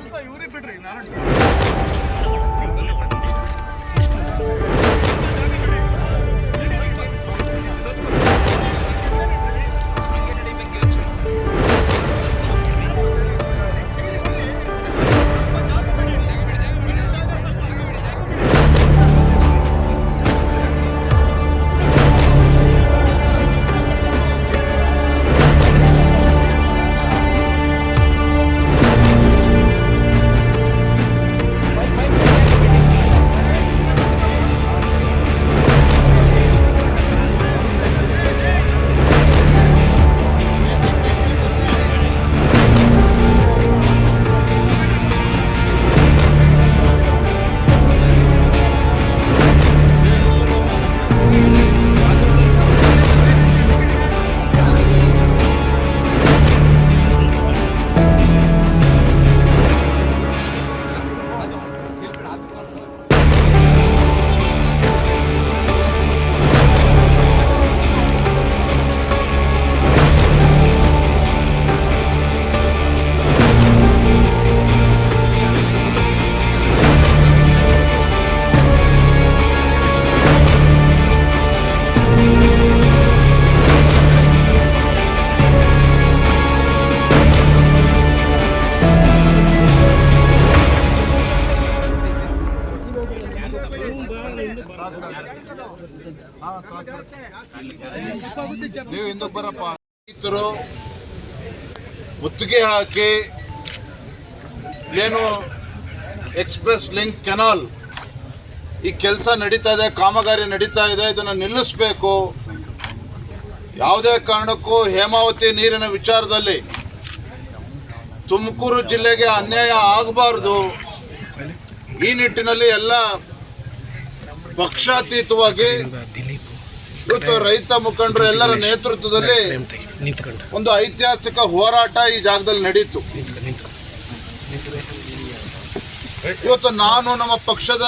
ಸ್ವಲ್ಪ ಇವ್ರಿಗೆ ಬಿಡ್ರಿ ನಾನು ನೀವು ಹಿಂದಕ್ಕೆ ಬರಪ್ಪ. ರೈತರು ಮುತ್ತಿಗೆ ಹಾಕಿ ಏನು ಎಕ್ಸ್ಪ್ರೆಸ್ ಲಿಂಕ್ ಕೆನಾಲ್ ಈ ಕೆಲಸ ನಡೀತಾ ಇದೆ, ಕಾಮಗಾರಿ ನಡೀತಾ ಇದೆ, ಇದನ್ನು ನಿಲ್ಲಿಸಬೇಕು. ಯಾವುದೇ ಕಾರಣಕ್ಕೂ ಹೇಮಾವತಿ ನೀರಿನ ವಿಚಾರದಲ್ಲಿ ತುಮಕೂರು ಜಿಲ್ಲೆಗೆ ಅನ್ಯಾಯ ಆಗಬಾರ್ದು. ಈ ನಿಟ್ಟಿನಲ್ಲಿ ಎಲ್ಲ ಪಕ್ಷಾತೀತವಾಗಿ ಇವತ್ತು ರೈತ ಮುಖಂಡರು ಎಲ್ಲರ ನೇತೃತ್ವದಲ್ಲಿ ಒಂದು ಐತಿಹಾಸಿಕ ಹೋರಾಟ ಈ ಜಾಗದಲ್ಲಿ ನಡೀತು. ಇವತ್ತು ನಾನು ನಮ್ಮ ಪಕ್ಷದ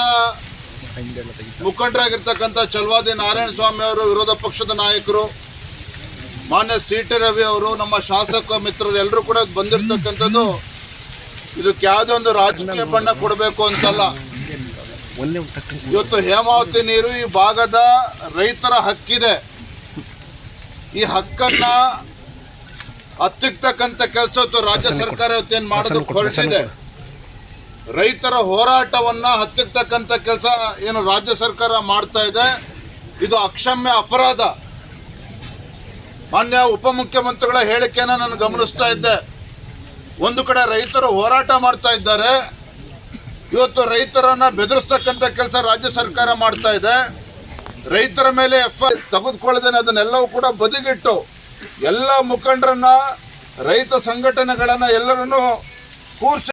ಮುಖಂಡರಾಗಿರ್ತಕ್ಕಂಥ ಚಲವಾದಿ ನಾರಾಯಣ ಸ್ವಾಮಿ ಅವರು, ವಿರೋಧ ಪಕ್ಷದ ನಾಯಕರು, ಮಾನ್ಯ ಸಿ ಟಿ ರವಿ ಅವರು, ನಮ್ಮ ಶಾಸಕ ಮಿತ್ರರು ಎಲ್ಲರೂ ಕೂಡ ಬಂದಿರತಕ್ಕಂಥದ್ದು, ಇದಕ್ಕೆ ಯಾವುದೇ ಒಂದು ರಾಜಕೀಯ ಬಣ್ಣ ಕೊಡಬೇಕು ಅಂತಲ್ಲ. ಒಂದೇ ಇವತ್ತು ಹೇಮಾವತಿ ನೀರು ಈ ಭಾಗದ ರೈತರ ಹಕ್ಕಿದೆ. ಈ ಹಕ್ಕನ್ನ ಹತ್ತಿಕ್ತಕ್ಕಂಥ ಕೆಲಸ ಇವತ್ತು ರಾಜ್ಯ ಸರ್ಕಾರ ಇವತ್ತೇನು ಮಾಡೋದಕ್ಕೆ ಹೊರಟಿದೆ. ರೈತರ ಹೋರಾಟವನ್ನ ಹತ್ತಿಕ್ತಕ್ಕಂಥ ಕೆಲಸ ಏನು ರಾಜ್ಯ ಸರ್ಕಾರ ಮಾಡ್ತಾ ಇದೆ. ಇದು ಅಕ್ಷಮ್ಯ ಅಪರಾಧ. ಮಾನ್ಯ ಉಪಮುಖ್ಯಮಂತ್ರಿಗಳ ಹೇಳಿಕೆಯನ್ನು ನಾನು ಗಮನಿಸ್ತಾ ಇದ್ದೆ. ಒಂದು ಕಡೆ ರೈತರು ಹೋರಾಟ ಮಾಡ್ತಾ ಇದ್ದಾರೆ. ಇವತ್ತು ರೈತರನ್ನ ಬೆದರಿಸ್ತಕ್ಕಂಥ ಕೆಲಸ ರಾಜ್ಯ ಸರ್ಕಾರ ಮಾಡ್ತಾ ಇದೆ. ರೈತರ ಮೇಲೆ ಎಫ್ ಐ ತೆಗೆದುಕೊಳ್ಳದೇನೆ, ಅದನ್ನೆಲ್ಲವೂ ಕೂಡ ಬದಿಗಿಟ್ಟು ಎಲ್ಲ ಮುಖಂಡರನ್ನ, ರೈತ ಸಂಘಟನೆಗಳನ್ನ ಎಲ್ಲರನ್ನು ಕೂರಿಸಿ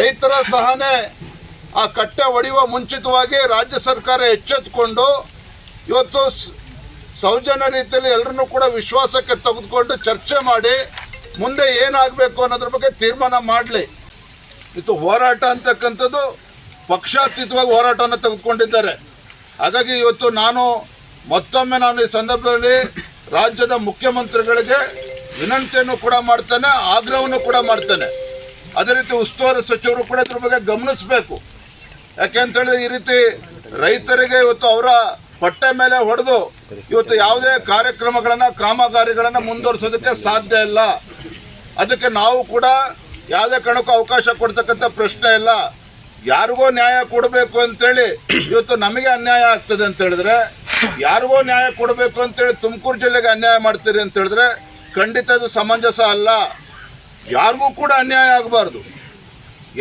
ರೈತರ ಸಹನೆ ಆ ಕಟ್ಟೆ ಒಡೆಯುವ ಮುಂಚಿತವಾಗಿ ರಾಜ್ಯ ಸರ್ಕಾರ ಎಚ್ಚೆತ್ತುಕೊಂಡು ಇವತ್ತು ಸೌಜನ್ಯ ರೀತಿಯಲ್ಲಿ ಎಲ್ಲರನ್ನೂ ಕೂಡ ವಿಶ್ವಾಸಕ್ಕೆ ತೆಗೆದುಕೊಂಡು ಚರ್ಚೆ ಮಾಡಿ ಮುಂದೆ ಏನಾಗಬೇಕು ಅನ್ನೋದ್ರ ಬಗ್ಗೆ ತೀರ್ಮಾನ ಮಾಡಲಿ. ಇದು ಹೋರಾಟ ಅಂತಕ್ಕಂಥದ್ದು ಪಕ್ಷಾತೀತವಾಗಿ ಹೋರಾಟವನ್ನು ತೆಗೆದುಕೊಂಡಿದ್ದಾರೆ. ಹಾಗಾಗಿ ಇವತ್ತು ನಾನು ಮತ್ತೊಮ್ಮೆ ನಾನು ಈ ಸಂದರ್ಭದಲ್ಲಿ ರಾಜ್ಯದ ಮುಖ್ಯಮಂತ್ರಿಗಳಿಗೆ ವಿನಂತಿಯನ್ನು ಕೂಡ ಮಾಡ್ತೇನೆ, ಆಗ್ರಹವನ್ನು ಕೂಡ ಮಾಡ್ತೇನೆ. ಅದೇ ರೀತಿ ಉಸ್ತುವಾರಿ ಸಚಿವರು ಕೂಡ ಇದ್ರ ಬಗ್ಗೆ ಗಮನಿಸಬೇಕು. ಯಾಕೆ ಅಂತ ಹೇಳಿದ್ರೆ ಈ ರೀತಿ ರೈತರಿಗೆ ಇವತ್ತು ಅವರ ಪಟ್ಟೆ ಮೇಲೆ ಹೊಡೆದು ಇವತ್ತು ಯಾವುದೇ ಕಾರ್ಯಕ್ರಮಗಳನ್ನು, ಕಾಮಗಾರಿಗಳನ್ನು ಮುಂದುವರಿಸೋದಕ್ಕೆ ಸಾಧ್ಯ ಇಲ್ಲ. ಅದಕ್ಕೆ ನಾವು ಕೂಡ ಯಾವುದೇ ಕಾರಣಕ್ಕೂ ಅವಕಾಶ ಕೊಡ್ತಕ್ಕಂಥ ಪ್ರಶ್ನೆ ಇಲ್ಲ. ಯಾರಿಗೋ ನ್ಯಾಯ ಕೊಡಬೇಕು ಅಂತೇಳಿ ಇವತ್ತು ನಮಗೆ ಅನ್ಯಾಯ ಆಗ್ತದೆ ಅಂತ ಹೇಳಿದ್ರೆ, ಯಾರಿಗೋ ನ್ಯಾಯ ಕೊಡಬೇಕು ಅಂತೇಳಿ ತುಮಕೂರು ಜಿಲ್ಲೆಗೆ ಅನ್ಯಾಯ ಮಾಡ್ತೀರಿ ಅಂತ ಹೇಳಿದ್ರೆ ಖಂಡಿತ ಅದು ಸಮಂಜಸ ಅಲ್ಲ. ಯಾರಿಗೂ ಕೂಡ ಅನ್ಯಾಯ ಆಗಬಾರ್ದು.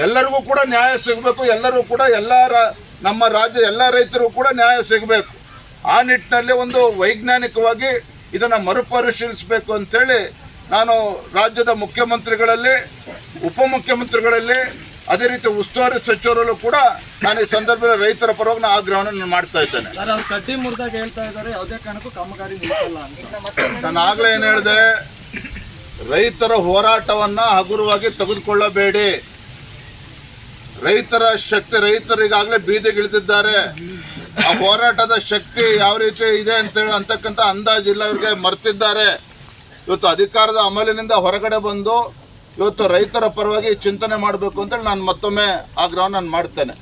ಎಲ್ಲರಿಗೂ ಕೂಡ ನ್ಯಾಯ ಸಿಗಬೇಕು, ಎಲ್ಲರೂ ಕೂಡ ಎಲ್ಲ ನಮ್ಮ ರಾಜ್ಯ ಎಲ್ಲ ರೈತರಿಗೂ ಕೂಡ ನ್ಯಾಯ ಸಿಗಬೇಕು. ಆ ನಿಟ್ಟಿನಲ್ಲಿ ಒಂದು ವೈಜ್ಞಾನಿಕವಾಗಿ ಇದನ್ನು ಮರುಪರಿಶೀಲಿಸಬೇಕು ಅಂತೇಳಿ ನಾನು ರಾಜ್ಯದ ಮುಖ್ಯಮಂತ್ರಿಗಳಲ್ಲಿ ಉಪಮುಖ್ಯಮಂತ್ರಿಗಳಲ್ಲಿ ಅದೇ ರೀತಿ ಉಸ್ತುವಾರಿ ಸಚಿವರಲ್ಲೂ ಕೂಡ ನಾನು ಈ ಸಂದರ್ಭದಲ್ಲಿ ರೈತರ ಪರವಾಗಿ ನಾನು ಆಗ್ರಹವನ್ನು ನಾನು ಮಾಡ್ತಾ ಇದ್ದೇನೆ. ನಾನು ಆಗಲೇ ಏನು ಹೇಳಿದೆ? ರೈತರ ಹೋರಾಟವನ್ನ ಹಗುರವಾಗಿ ತೆಗೆದುಕೊಳ್ಳಬೇಡಿ. ರೈತರ ಶಕ್ತಿ ರೈತರಿಗಾಗಲೇ ಬೀದಿಗಿಳಿದಿದ್ದಾರೆ ಆ ಹೋರಾಟದ ಶಕ್ತಿ ಯಾವ ರೀತಿ ಇದೆ ಅಂತೇಳಿ ಅಂತಕ್ಕಂಥ ಅಂದಾಜಿಲ್ಲ ಅವ್ರಿಗೆ ಮರ್ತಿದ್ದಾರೆ. ಇವತ್ತು ಅಧಿಕಾರದ ಅಮಲಿನಿಂದ ಹೊರಗಡೆ ಬಂದು ಇವತ್ತು ರೈತರ ಪರವಾಗಿ ಚಿಂತನೆ ಮಾಡಬೇಕು ಅಂತೇಳಿ ನಾನು ಮತ್ತೊಮ್ಮೆ ಆಗ್ರಹ ನಾನು ಮಾಡ್ತೇನೆ.